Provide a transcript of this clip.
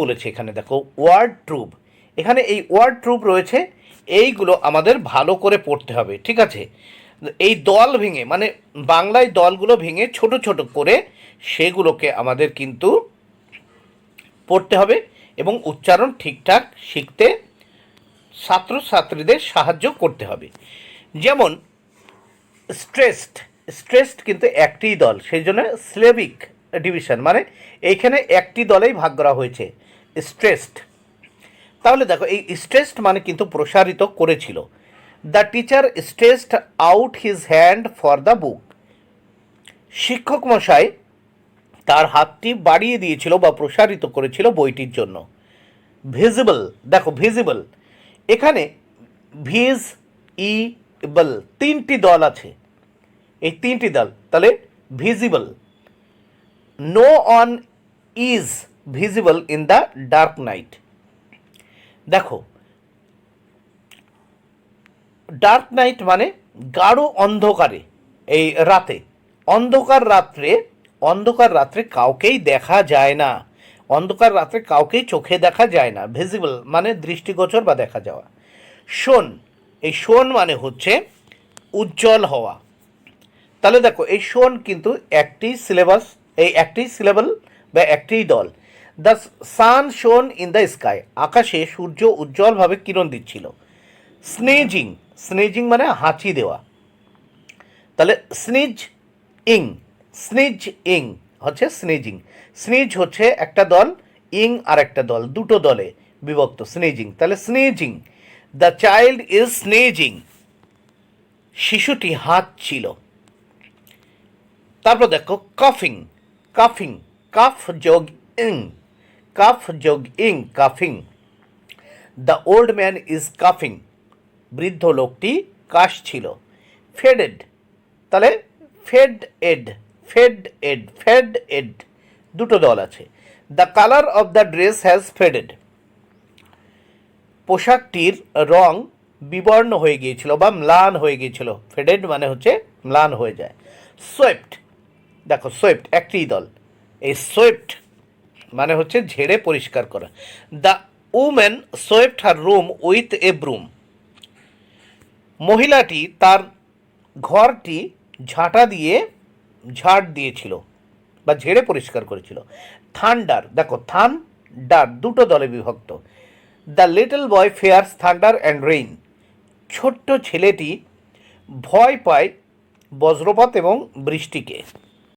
বলেছে এখানে, দেখো ওয়ার্ড ট্রুপ এখানে এই ওয়ার্ড ট্রুপ রয়েছে, এইগুলো আমাদের ভালো করে পড়তে হবে, ঠিক আছে? এই দল ভেঙে মানে বাংলায় দলগুলো ভেঙে ছোট ছোট করে সেগুলোকে আমাদের কিন্তু পড়তে হবে এবং উচ্চারণ ঠিকঠাক শিখতে ছাত্রছাত্রীদের সাহায্য করতে হবে। যেমন স্ট্রেসড স্ট্রেসড কিন্তু একটি দল, সেই জন্য স্লেভিক ডিভিশন মানে এইখানে একটি দলেই ভাগ করা হয়েছে স্ট্রেসড তাহলে দেখো, এই স্ট্রেসড মানে কিন্তু প্রসারিত করেছিল। The teacher stressed out his hand for the book শিক্ষক মশাই তার হাতটি বাড়িয়ে দিয়েছিল বা প্রসারিত করেছিল বইটির জন্য। ভিজিবল দেখো ভিজিবল এখানে ভিজ ই বল তিনটি দল আছে। এই তিনটি দল, তাহলে visible noun is visible in the dark night দেখো ডার্ক নাইট মানে গাঢ় অন্ধকারে, এই রাতে। অন্ধকার রাত্রে অন্ধকার রাত্রে কাউকেই দেখা যায় না। অন্ধকার রাত্রে কাউকেই চোখে দেখা যায় না। ভিজিবল মানে দৃষ্টিগোচর বা দেখা যাওয়া। শোন, এই শোন মানে হচ্ছে উজ্জ্বল হওয়া। তাহলে দেখো, এই শোন কিন্তু একটি সিলেবাস এই একটি সিলেবল বা একটি দল। দ্য সান শোন ইন দ্য স্কাই আকাশে সূর্য উজ্জ্বলভাবে কিরণ দিচ্ছিল। স্নেজিং স্নেজিং মানে হাঁচি দেওয়া। তাহলে স্নিজ ইং স্নিজ ইং হচ্ছে স্নেজিং স্নিজ হচ্ছে একটা দল ইং আর একটা দল, দুটো দলে বিভক্ত স্নেজিং তাহলে sneezing the child is sneezing শিশুটি হাত ছিল তারপর দেখো কাফিং কাফিং কাফ যোগ ইং কাফ যোগ ইং কাফিং দ্য ওল্ড ম্যান ইজ কাফিং বৃদ্ধ লোকটি কাশছিল। ফেডেড তাহলে fade add fade add fade add দুটো দল আছে। The colour of the dress has faded পোশাকটির রং বিবর্ণ হয়ে গিয়েছিল বা ম্লান হয়ে গিয়েছিল। ফেডেড মানে হচ্ছে ম্লান হয়ে যায়। সোয়েপ্ট দেখো সোয়েপ্ট একটি দল। এই সোয়েপ্ট মানে হচ্ছে ঝেড়ে পরিষ্কার করা। The woman swept her room with a broom মহিলাটি তার ঘরটি ঝাঁটা দিয়ে ঝাড় দিয়েছিল বা ঝেড়ে পরিষ্কার করেছিল। থান্ডার দেখো থান ডার দুটো দলে বিভক্ত। The little boy fears thunder and rain ছোট্ট ছেলেটি ভয় পায় বজ্রপাত এবং বৃষ্টিকে।